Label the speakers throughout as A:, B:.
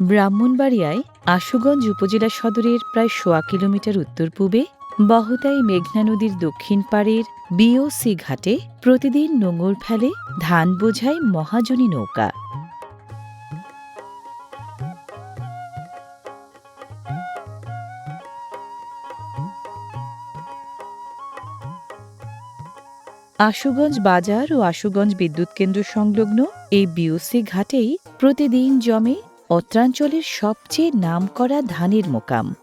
A: ব্রাহ্মণবাড়িয়ায় আশুগঞ্জ উপজেলা সদরের প্রায় সোয়া কিলোমিটার উত্তর পূবে, বহতাই মেঘনা নদীর দক্ষিণ পাড়ের বিওসি ঘাটে প্রতিদিন নোঙর ফেলে ধান বোঝায় মহাজনী নৌকা। আশুগঞ্জ বাজার ও আশুগঞ্জ বিদ্যুৎ কেন্দ্র সংলগ্ন এই বিওসি ঘাটেই প্রতিদিন জমে অত্রাঞ্চলের সবচেয়ে নামকরা ধানের মোকাম।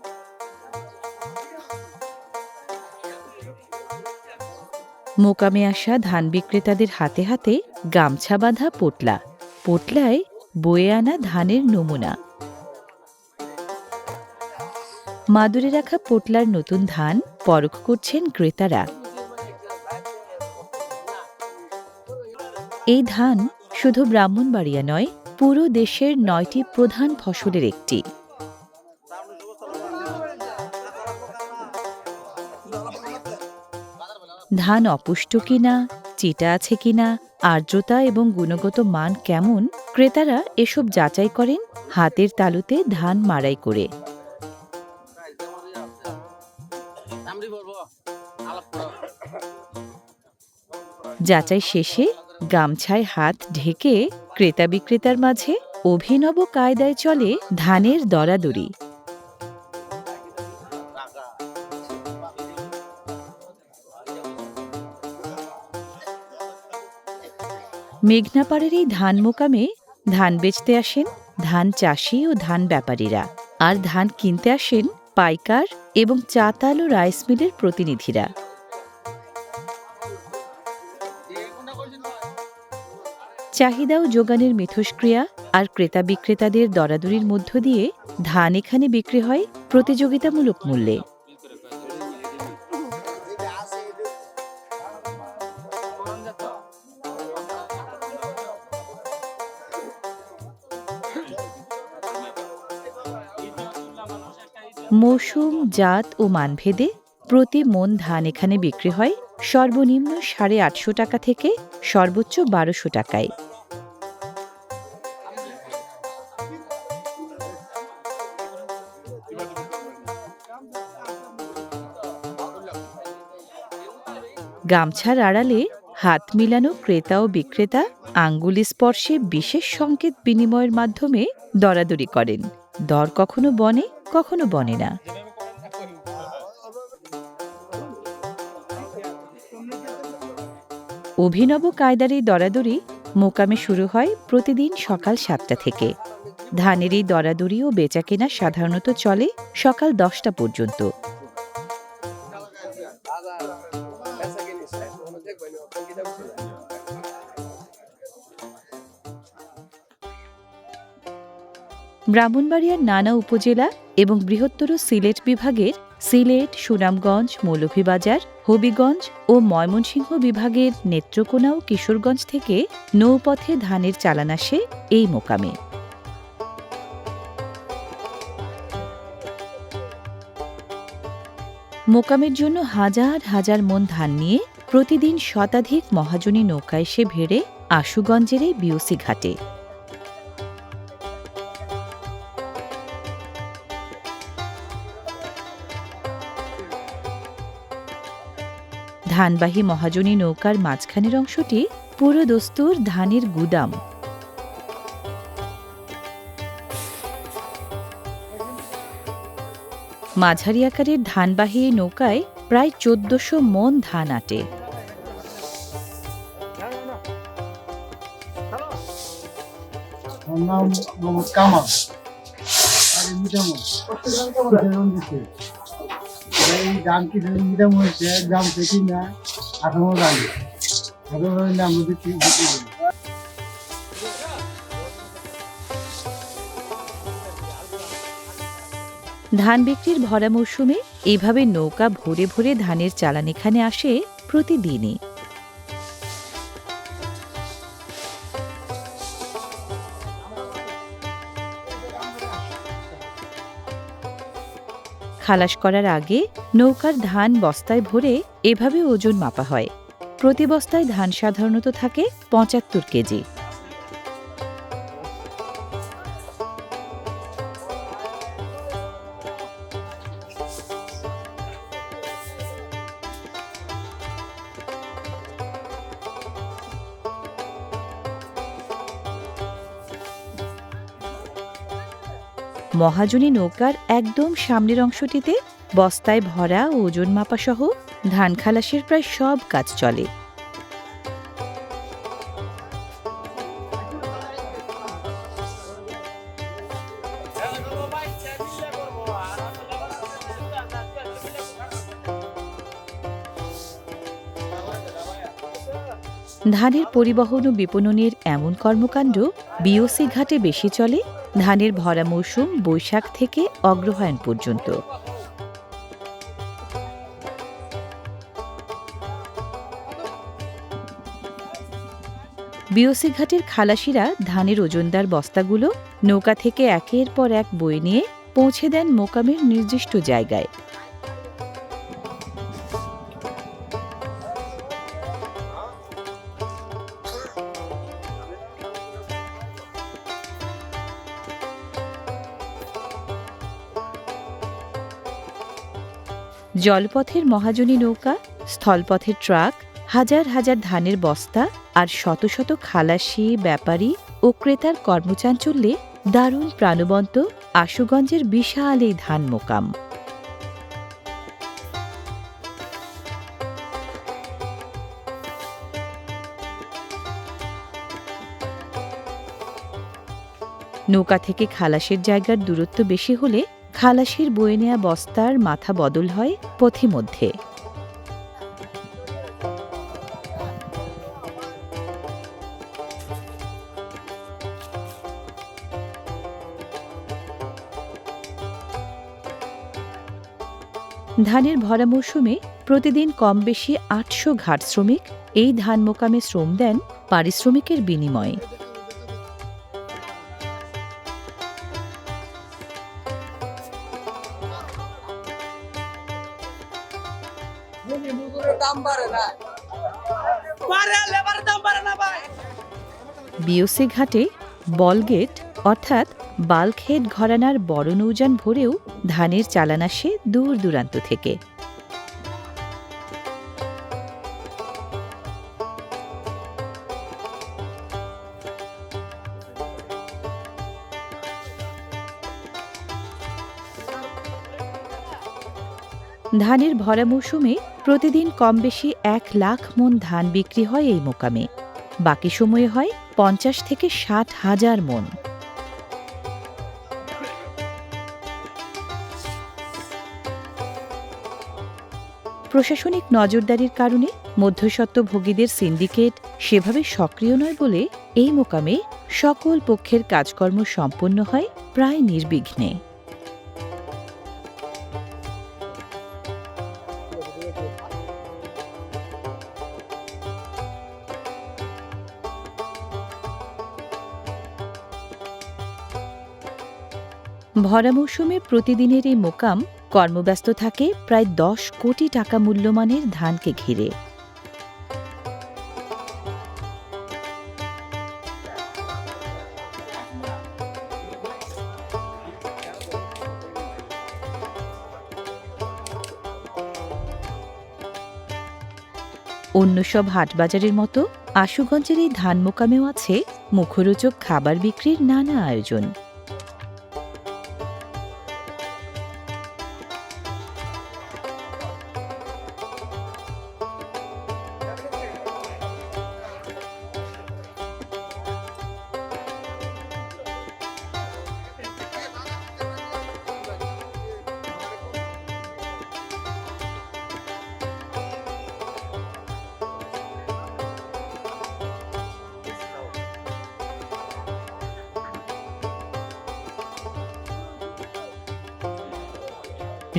A: মোকামে আসা ধান বিক্রেতাদের হাতে হাতে গামছা বাঁধা পোটলা। পোটলায় বয়ে আনা ধানের নমুনা। মাদুরে রাখা পোটলার নতুন ধান পরখ করছেন ক্রেতারা। এই ধান শুধু ব্রাহ্মণবাড়িয়া নয় পুরো দেশের নয়টি প্রধান ফসলের একটি। ধান অপুষ্ট কিনা, চিটা আছে কিনা, আর্দ্রতা এবং গুণগত মান কেমন, ক্রেতারা এসব যাচাই করেন হাতের তালুতে ধান মাড়াই করে। যাচাই শেষে গামছায় হাত ঢেকে ক্রেতা বিক্রেতার মাঝে অভিনব কায়দায় চলে ধানের দরাদরি। মেঘনাপাড়ের এই ধান মোকামে ধান বেচতে আসেন ধান চাষি ও ধান ব্যাপারীরা। আর ধান কিনতে আসেন পাইকার এবং চাতাল ও রাইস মিলের প্রতিনিধিরা। চাহিদা ও যোগানের মিথস্ক্রিয়া আর ক্রেতা বিক্রেতাদের দরাদরির মধ্য দিয়ে ধান এখানে বিক্রি হয় প্রতিযোগিতামূলক মূল্যে। মৌসুম, জাত ও মানভেদে প্রতি মন ধান এখানে বিক্রি হয় সর্বনিম্ন সাড়ে আটশো টাকা থেকে সর্বোচ্চ বারোশো টাকায়। গামছার আড়ালে হাত মিলানো ক্রেতা ও বিক্রেতা আঙ্গুলি স্পর্শে বিশেষ সংকেত বিনিময়ের মাধ্যমে দরাদরি করেন। দর কখনো বনে কখনো বনে না। অভিনব কায়দার এই দরাদরি মোকামে শুরু হয় প্রতিদিন সকাল সাতটা থেকে। ধানের এই দরাদরি ও বেচাকেনা সাধারণত চলে সকাল দশটা পর্যন্ত। ব্রাহ্মণবাড়িয়ার নানা উপজেলা এবং বৃহত্তর সিলেট বিভাগের সিলেট, সুনামগঞ্জ, মৌলভীবাজার, হবিগঞ্জ ও ময়মনসিংহ বিভাগের নেত্রকোনা ও কিশোরগঞ্জ থেকে নৌপথে ধানের চালান আসে এই মোকামে। মোকামের জন্য হাজার হাজার মন ধান নিয়ে প্রতিদিন শতাধিক মহাজনী নৌকা এসে ভেড়ে আশুগঞ্জের এই বিওসি ঘাটে। ধানবাহী মহাজনী নৌকার মাঝখানের অংশটি পুরো দস্তুর ধানের গুদাম। মাঝারি আকারের ধানবাহী নৌকায় প্রায় চোদ্দশো মন ধান আটে।
B: কামাল।
A: ধান বিক্রির ভরা মৌসুমে এভাবে নৌকা ভরে ভরে ধানের চালান এখানে আসে প্রতিদিনই। খালাস করার আগে নৌকার ধান বস্তায় ভরে এভাবে ওজন মাপা হয়। প্রতি বস্তায় ধান সাধারণত থাকে পঁচাত্তর কেজি। মহাজনী নৌকার একদম সামনের অংশটিতে বস্তায় ভরা ও ওজন মাপা সহ ধান খালাসের প্রায় সব কাজ চলে। ধানের পরিবহন ও বিপণনের এমন কর্মকাণ্ড বিওসি ঘাটে বেশি চলে ধানের ভরা মৌসুম বৈশাখ থেকে অগ্রহায়ণ পর্যন্ত। বিওসি ঘাটের খালাসিরা ধানের ওজনদার বস্তাগুলো নৌকা থেকে একের পর এক বয়ে নিয়ে পৌঁছে দেন মোকামের নির্দিষ্ট জায়গায়। জলপথের মহাজনী নৌকা, স্থলপথের ট্রাক, হাজার হাজার ধানের বস্তা আর শত শত খালাসি, ব্যাপারী ও ক্রেতার কর্মচাঞ্চল্যে দারুণ প্রাণবন্ত আশুগঞ্জের বিশাল এই ধান মোকাম। নৌকা থেকে খালাসের জায়গার দূরত্ব বেশি হলে খালাসির বয়ে নেয়া বস্তার মাথা বদল হয় পথিমধ্যে ধানের ভরা মৌসুমে প্রতিদিন কম বেশি আটশো ঘাট শ্রমিক এই ধান মোকামে শ্রম দেন পারিশ্রমিকের বিনিময়ে। বিওসি ঘাটে বলগেট অর্থাৎ বাল্কহেড ঘরানার বড় নৌযান ভরেও ধানের চালান আসে দূর দূরান্ত থেকে। ধানের ভরা মৌসুমে প্রতিদিন কম বেশি এক লাখ মন ধান বিক্রি হয় এই মোকামে। বাকি সময়ে হয় পঞ্চাশ থেকে ষাট হাজার মন। প্রশাসনিক নজরদারির কারণে মধ্যস্বত্বভোগীদের সিন্ডিকেট সেভাবে সক্রিয় নয় বলে এই মোকামে সকল পক্ষের কাজকর্ম সম্পন্ন হয় প্রায় নির্বিঘ্নে। ভরা মৌসুমে প্রতিদিনের এই মোকাম কর্মব্যস্ত থাকে প্রায় দশ কোটি টাকা মূল্যমানের ধানকে ঘিরে। অন্য সব হাটবাজারের মতো আশুগঞ্জের এই ধান মোকামেও আছে মুখরোচক খাবার বিক্রির নানা আয়োজন।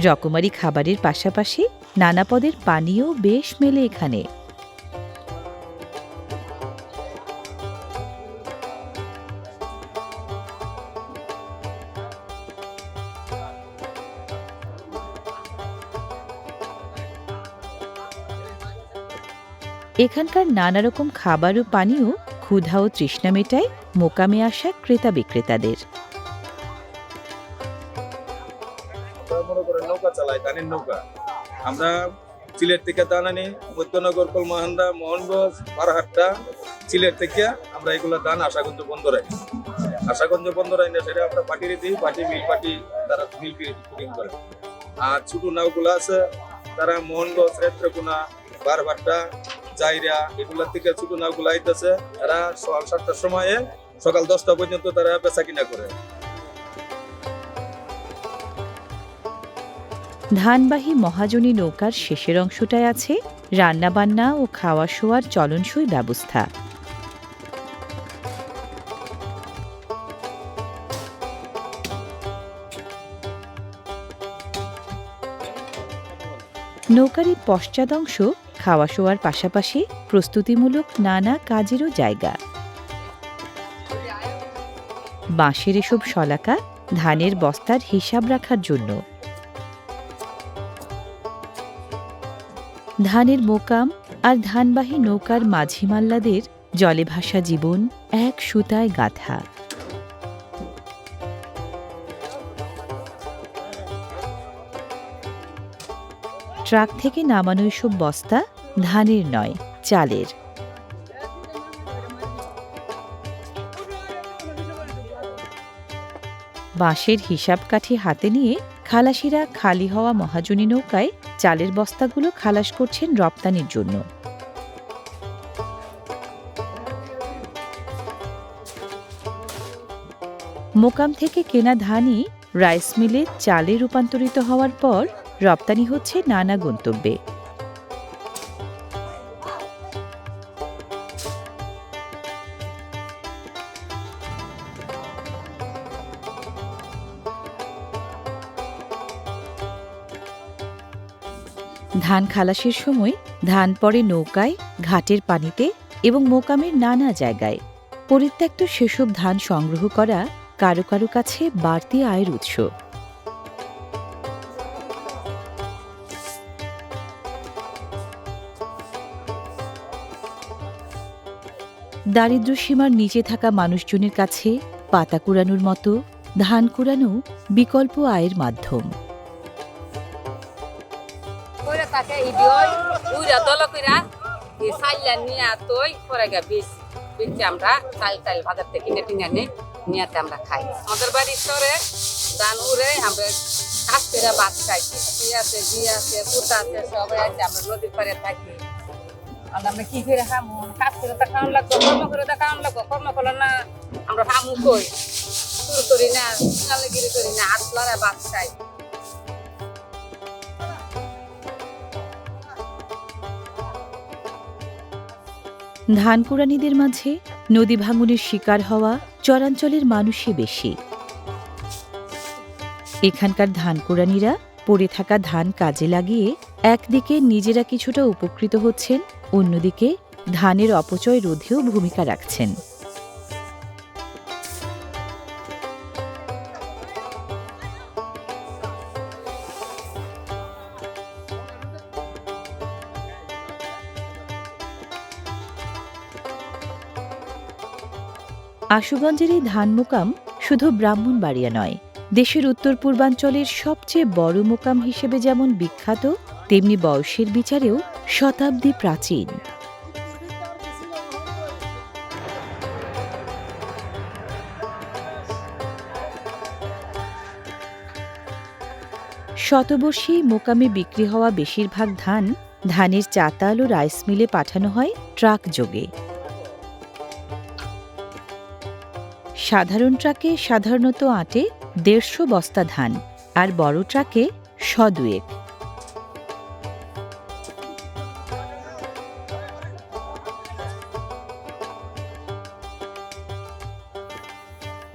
A: রকমারি খাবারের পাশাপাশি নানা পদের পানীয় বেশ মেলে এখানে। এখানকার নানা রকম খাবার ও পানীয় ক্ষুধা ও তৃষ্ণা মেটায় মোকামে আসা ক্রেতা বিক্রেতাদের।
C: নৌকা নৌকা। আমরা সিলেট থেকে ধান আনি মধ্যনগর কলমাহান্দা, মোহনগঞ্জ, বারহাট্টা সিলেট থেকে আমরা এগুলো ধান আশাগঞ্জ বন্ধ রাখি। আশাগঞ্জ বন্দর আইনে সেটা আমরা পাটিয়ে দিই, পাটি মিল পাটি তারা মিল ফিটিং করে। আর ছোট নাওগুলো আছে, তারা মোহনগঞ্জ, রেত্রকোনা বারবারটা জাইরা, এগুলোর থেকে ছোট নাওগুলো আইতেছে, তারা সকাল সাতটার সময়ে সকাল দশটা পর্যন্ত তারা বেচা কিনা করে।
A: ধানবাহী মহাজনী নৌকার শেষের অংশটায় আছে রান্নাবান্না ও খাওয়া শোয়ার চলনসই ব্যবস্থা। নৌকার এই পশ্চাৎ অংশ খাওয়া শোয়ার পাশাপাশি প্রস্তুতিমূলক নানা কাজেরও জায়গা। বাঁশের এসব শলাকা ধানের বস্তার হিসাব রাখার জন্য। ধানের মোকাম আর ধানবাহী নৌকার মাঝি মাল্লাদের জলে ভাসা জীবন এক সুতায় গাথা। ট্রাক থেকে নামানো এসব বস্তা ধানের নয়, চালের। বাঁশের হিসাব কাঠি হাতে নিয়ে খালাসিরা খালি হওয়া মহাজনী নৌকায় চালের বস্তাগুলো খালাস করছেন রপ্তানির জন্য। মোকাম থেকে কেনা ধানই রাইস মিলে চালে রূপান্তরিত হওয়ার পর রপ্তানি হচ্ছে নানা গন্তব্যে। ধান খালাসের সময় ধান পড়ে নৌকায়, ঘাটের পানিতে এবং মোকামের নানা জায়গায়। পরিত্যক্ত সেসব ধান সংগ্রহ করা কারও কারও কাছে বাড়তি আয়ের উৎস। দারিদ্র সীমার নিচে থাকা মানুষজনের কাছে পাতা কুড়ানোর মতো ধান কুড়ানো বিকল্প আয়ের মাধ্যম।
D: তাকে ইডিওই উইরা দল কইরা এই সাইলা নিয়া তোই পরে গা বিষ বিচে আমরা চাল টাল বাজার থেকে কিনে টিনে নি নিয়াতে আমরা খাই। আমাদের বাড়ির সরে ধান উড়ে আমরা কাজ করে ভাত খাই কি আছে ঘি আছে, পুতা আছে সবাই আছে, আমরা নদীর পাড়ে থাকি। আমরা কি করে খামু? কাজ করে তো খাওয়ান লাগবো কর্ম করে তো খাওয়ান লাগবো কর্ম করলে না, আমরা খামু কই? শুরু করি না সিঙ্গালিগিরি করি না হাত ভাত খাই।
A: ধান কুড়ানিদের মাঝে নদী ভাঙনের শিকার হওয়া চরাঞ্চলের মানুষই বেশি। এখানকার ধানকুড়ানিরা পড়ে থাকা ধান কাজে লাগিয়ে একদিকে নিজেরা কিছুটা উপকৃত হচ্ছেন, অন্যদিকে ধানের অপচয় রোধেও ভূমিকা রাখছেন। আশুগঞ্জের এই ধান মোকাম শুধু ব্রাহ্মণবাড়িয়া নয়, দেশের উত্তর পূর্বাঞ্চলের সবচেয়ে বড় মোকাম হিসেবে যেমন বিখ্যাত, তেমনি বয়সের বিচারেও শতাব্দী প্রাচীন। শতবর্ষী মোকামে বিক্রি হওয়া বেশিরভাগ ধান ধানের চাতাল ও রাইস মিলে পাঠানো হয় ট্রাক যোগে। সাধারণ ট্রাকে সাধারণত আটে দেড়শো বস্তা ধান আর বড় ট্রাকে শ দুয়েক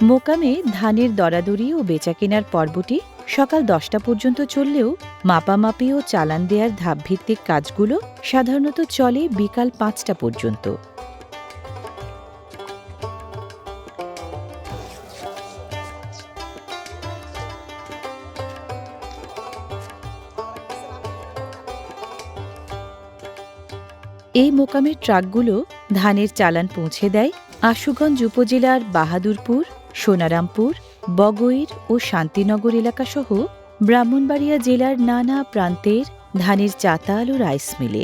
A: মোকামে ধানের দরাদরি ও বেচাকেনার পর্বটি সকাল দশটা পর্যন্ত চললেও মাপামাপি ও চালান দেয়ার ধাপভিত্তিক কাজগুলো সাধারণত চলে বিকাল পাঁচটা পর্যন্ত। এই মোকামের ট্রাকগুলো ধানের চালান পৌঁছে দেয় আশুগঞ্জ উপজেলার বাহাদুরপুর, সোনারামপুর বগৈর ও শান্তিনগর এলাকাসহ ব্রাহ্মণবাড়িয়া জেলার নানা প্রান্তের ধানের চাতাল ও রাইস মিলে।